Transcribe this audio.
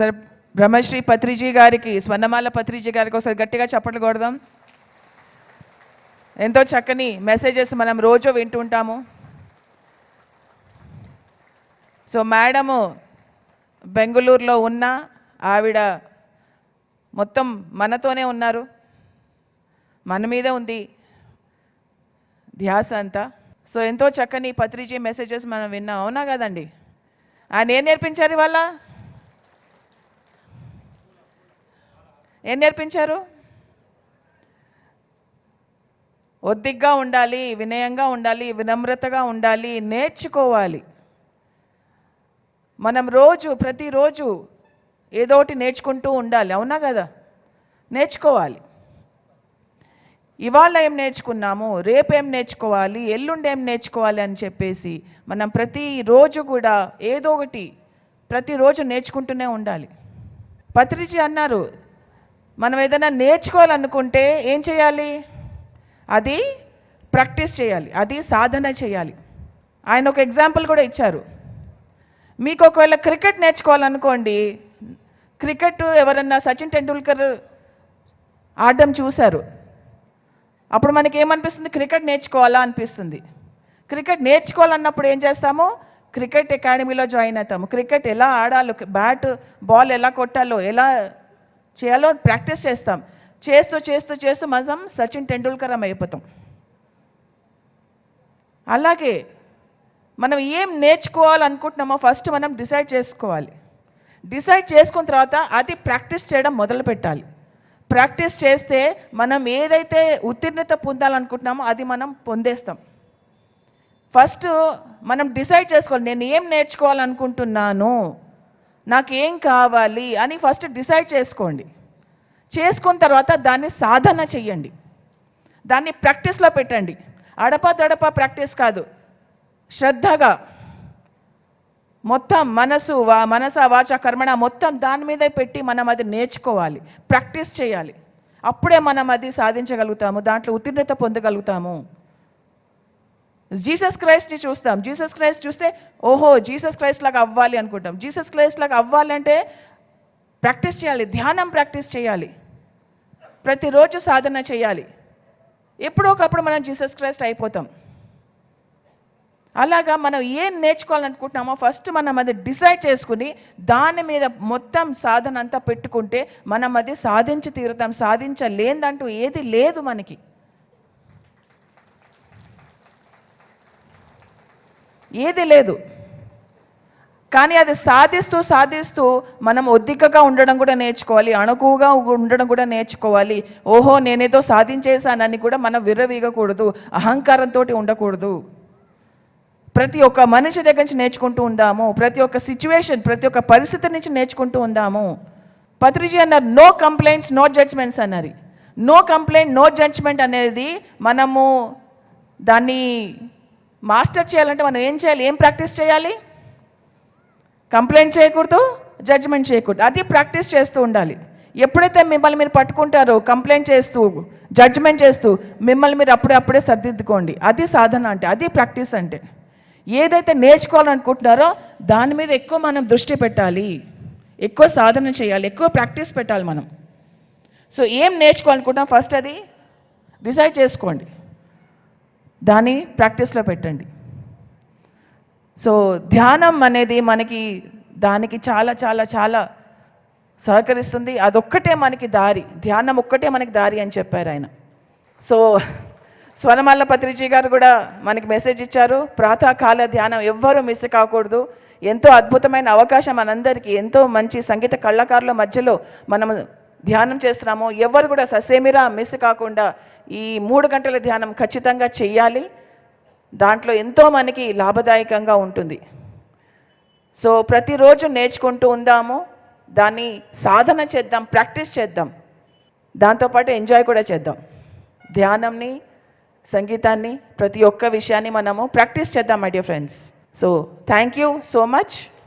Sir Brahmasri Patriji గారికి స్వర్ణమాల పత్రిజీ గారికి ఒకసారి గట్టిగా చప్పట్లు కొడదాం. ఎంతో చక్కని మెసేజెస్ మనం రోజు వింటుంటాము సో మేడము బెంగళూరులో ఉన్న ఆవిడ మొత్తం మనతోనే ఉన్నారు. మన మీదే ఉంది ధ్యాస అంతా. సో ఎంతో చక్కని పత్రిజీ మెసేజెస్ మనం విన్నాం. అవునా కదండి? ఆయన ఏం నేర్పించారు ఇవాళ? ఏం నేర్పించారు? ఒద్దిగ్గా ఉండాలి వినయంగా ఉండాలి వినమ్రతగా ఉండాలి నేర్చుకోవాలి. మనం రోజు ప్రతిరోజు ఏదో ఒకటి నేర్చుకుంటూ ఉండాలి అవునా కదా? నేర్చుకోవాలి. ఇవాళ ఏం నేర్చుకున్నాము? రేపు ఏం నేర్చుకోవాలి? ఎల్లుండి ఏం నేర్చుకోవాలి అని చెప్పేసి మనం ప్రతిరోజు కూడా ఏదో ఒకటి ప్రతిరోజు నేర్చుకుంటూనే ఉండాలి. పత్రిజీ అన్నారు మనం ఏదైనా నేర్చుకోవాలనుకుంటే ఏం చేయాలి? అది ప్రాక్టీస్ చేయాలి అది సాధన చేయాలి. ఆయన ఒక ఎగ్జాంపుల్ కూడా ఇచ్చారు. మీకు ఒకవేళ క్రికెట్ నేర్చుకోవాలనుకోండి క్రికెట్ ఎవరన్నా సచిన్ టెండూల్కర్ ఆడడం చూశారు. అప్పుడు మనకి ఏమనిపిస్తుంది క్రికెట్ నేర్చుకోవాలా అనిపిస్తుంది. క్రికెట్ నేర్చుకోవాలన్నప్పుడు ఏం చేస్తాము? క్రికెట్ అకాడమీలో జాయిన్ అవుతాము. క్రికెట్ ఎలా ఆడాలో? బ్యాట్ బాల్ ఎలా కొట్టాలో ఎలా చేయాలో ప్రాక్టీస్ చేస్తాం. చేస్తూ చేస్తూ చేస్తూ మనం సచిన్ టెండూల్కర్ అయిపోతాం. అలాగే మనం ఏం నేర్చుకోవాలనుకుంటున్నామో ఫస్ట్ మనం డిసైడ్ చేసుకోవాలి. డిసైడ్ చేసుకున్న తర్వాత అది ప్రాక్టీస్ చేయడం మొదలు పెట్టాలి. ప్రాక్టీస్ చేస్తే మనం ఏదైతే ఉత్తీర్ణత పొందాలనుకుంటున్నామో అది మనం పొందేస్తాం. ఫస్ట్ మనం డిసైడ్ చేసుకోవాలి నేను ఏం నేర్చుకోవాలనుకుంటున్నాను నాకు ఏం కావాలి అని ఫస్ట్ డిసైడ్ చేసుకోండి. చేసుకున్న తర్వాత దాన్ని సాధన చెయ్యండి. దాన్ని ప్రాక్టీస్లో పెట్టండి. అడపా దడప ప్రాక్టీస్ కాదు. శ్రద్ధగా మొత్తం మనసు వా మనస వాచ కర్మణ మొత్తం దాని మీదే పెట్టి మనం అది నేర్చుకోవాలి. ప్రాక్టీస్ చేయాలి. అప్పుడే మనం అది సాధించగలుగుతాము. దాంట్లో ఉత్తీర్ణత పొందగలుగుతాము. జీసస్ క్రైస్ట్ని చూస్తాం. జీసస్ క్రైస్ట్ చూస్తే ఓహో జీసస్ క్రైస్ట్ లాగా అవ్వాలి అనుకుంటాం. జీసస్ క్రైస్ట్ లాగా అవ్వాలంటే ప్రాక్టీస్ చేయాలి. ధ్యానం ప్రాక్టీస్ చేయాలి. ప్రతిరోజు సాధన చేయాలి. ఎప్పుడో ఒకప్పుడు మనం జీసస్ క్రైస్ట్ అయిపోతాం. అలాగా మనం ఏం నేర్చుకోవాలనుకుంటున్నామో ఫస్ట్ మనం అది డిసైడ్ చేసుకుని దాని మీద మొత్తం సాధన అంతా పెట్టుకుంటే మనం అది సాధించి తీరుతాం. సాధించలేదంటూ ఏది లేదు మనకి. ఏది లేదు. కానీ అది సాధిస్తూ సాధిస్తూ మనం ఒద్దికగా ఉండడం కూడా నేర్చుకోవాలి అణుకుగా ఉండడం కూడా నేర్చుకోవాలి. ఓహో నేనేదో సాధించేశానని కూడా మనం విర్రవీగకూడదు అహంకారంతో ఉండకూడదు. ప్రతి ఒక్క మనిషి దగ్గర నుంచి నేర్చుకుంటూ ఉందాము ప్రతి ఒక్క సిచ్యువేషన్ ప్రతి ఒక్క పరిస్థితి నుంచి నేర్చుకుంటూ ఉందాము. పత్రిజీ అన్నారు నో కంప్లైంట్స్ నో జడ్జ్మెంట్స్ అన్నారు. నో కంప్లైంట్ నో జడ్జ్మెంట్ అనేది మనము దాన్ని మాస్టర్ చేయాలంటే మనం ఏం చేయాలి? ఏం ప్రాక్టీస్ చేయాలి? కంప్లైంట్ చేయకూడదు జడ్జ్మెంట్ చేయకూడదు. అది ప్రాక్టీస్ చేస్తూ ఉండాలి. ఎప్పుడైతే మిమ్మల్ని మీరు పట్టుకుంటారో కంప్లైంట్ చేస్తూ జడ్జ్మెంట్ చేస్తూ మిమ్మల్ని మీరు అప్పుడే అప్పుడే సర్దిద్దుకోండి. అది సాధన అంటే అది ప్రాక్టీస్ అంటే. ఏదైతే నేర్చుకోవాలనుకుంటున్నారో దాని మీద ఎక్కువ మనం దృష్టి పెట్టాలి. ఎక్కువ సాధన చేయాలి. ఎక్కువ ప్రాక్టీస్ పెట్టాలి మనం. సో ఏం నేర్చుకోవాలనుకుంటున్నాం? ఫస్ట్ అది డిసైడ్ చేసుకోండి. దాన్ని ప్రాక్టీస్లో పెట్టండి. సో ధ్యానం అనేది మనకి దానికి చాలా చాలా చాలా సహకరిస్తుంది. అదొక్కటే మనకి దారి. ధ్యానం ఒక్కటే మనకి దారి అని చెప్పారు ఆయన. సో స్వనమల్ల పత్రిజీ గారు కూడా మనకి మెసేజ్ ఇచ్చారు. ప్రాతకాల ధ్యానం ఎవ్వరూ మిస్ కాకూడదు. ఎంతో అద్భుతమైన అవకాశం మనందరికీ. ఎంతో మంచి సంగీత కళాకారుల మధ్యలో మనం ధ్యానం చేస్తున్నాము ఎవరు కూడా ససేమిరా మిస్ కాకుండా ఈ మూడు గంటల ధ్యానం ఖచ్చితంగా చెయ్యాలి. దాంట్లో ఎంతో మనకి లాభదాయకంగా ఉంటుంది. సో ప్రతిరోజు నేర్చుకుంటూ ఉందాము. దాన్ని సాధన చేద్దాం ప్రాక్టీస్ చేద్దాం. దాంతోపాటు ఎంజాయ్ కూడా చేద్దాం. ధ్యానంని సంగీతాన్ని ప్రతి ఒక్క విషయాన్ని మనము ప్రాక్టీస్ చేద్దాం my dear friends. So thank you so much.